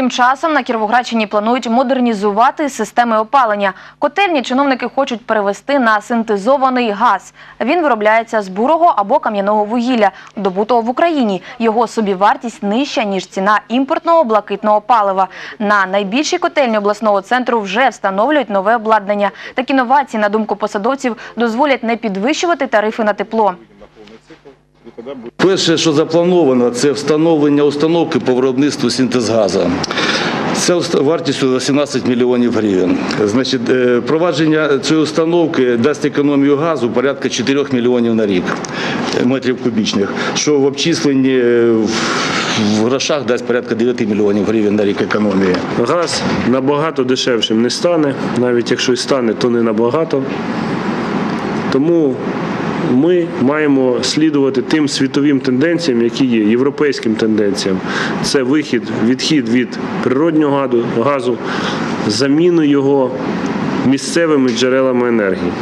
Тим часом на Кіровоградщині планують модернізувати системи опалення. Котельні чиновники хочуть перевести на синтезований газ. Він виробляється з бурого або кам'яного вугілля, добутого в Україні. Його собівартість нижча, ніж ціна імпортного блакитного палива. На найбільшій котельні обласного центру вже встановлюють нове обладнання. Такі новації, на думку посадовців, дозволять не підвищувати тарифи на тепло. Перше, що заплановано, це встановлення установки по виробництву синтезгазу. Це вартістю 18 мільйонів гривень. Значить, е, провадження цієї установки дасть економію газу порядка 4 мільйонів на рік е, метрів кубічних, що в обчисленні е, в грошах дасть порядка 9 мільйонів гривень на рік економії. Газ набагато дешевшим не стане, навіть якщо і стане, то не набагато. Тому ми маємо слідувати тим світовим тенденціям, які є, європейським тенденціям. Це вихід, відхід від природнього газу, заміну його місцевими джерелами енергії.